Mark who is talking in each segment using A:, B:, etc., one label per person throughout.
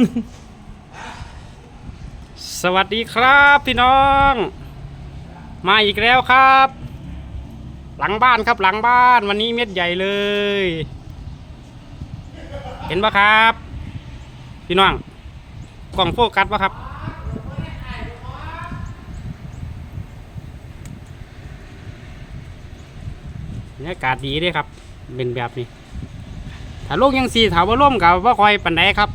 A: สวัสดีครับพี่น้อง มาอีกแล้วครับ หลังบ้านครับหลังบ้านวันนี้เม็ดใหญ่เลย เห็นปะครับ พี่น้องกล่องโฟกัสปะครับบรรยากาศดีด้วยครับ เป็นแบบนี้ถ้าลมยังสีถาว่าล่มกับว่าคอยปันไดครับ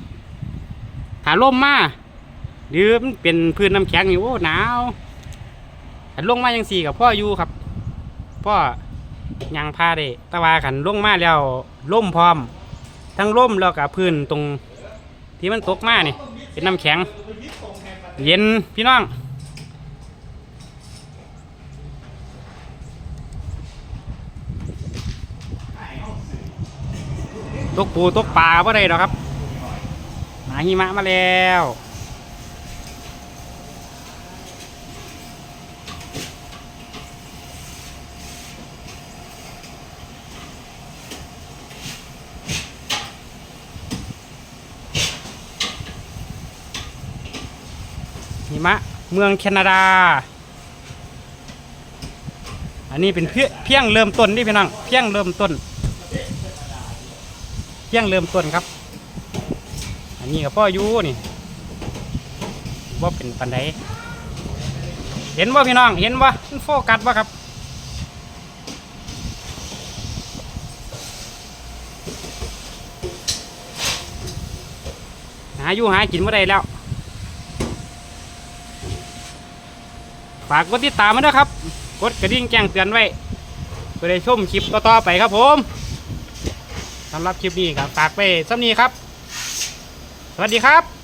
A: ถ้าล่มมาหรือมันเป็นพื้นน้ำแข็งอยู่โอ้หนาวถ้าลงมายังสี่กับพ่ออยู่ครับพ่อยังพาได้ตะวาขันลงมาแล้วล่มพร้อม ทั้งล่มแล้วกับพื้นตรงที่มันตกมานี่เป็นน้ำแข็ง เย็นพี่น้องตกปูตกปลาบ่ได้ดอกครับาหิมะมาแล้ว หิมะเมืองแคนาดา อันนี้เป็นเพียเพียงเริ่มต้นนี่พี่น้อง เพียงเริ่มต้นเที่ยงเริ่มต้นครับ อันนี้กับพ่ออยูนี่ว่าเป็นปันไดเห็นว่าพี่น้อง เห็นว่าโฟกัสว่าครับ หาอยู่หากินเมื่อใดแล้ว ฝากกดติดตามมาด้วยครับ กดกระดิ่งแจ้งเตือนไว้เพื่อได้ชมคลิปต่อๆไปครับผมสำหรับคลิปนี้ครับฝากไปสักนี้ครับ สวัสดีครับ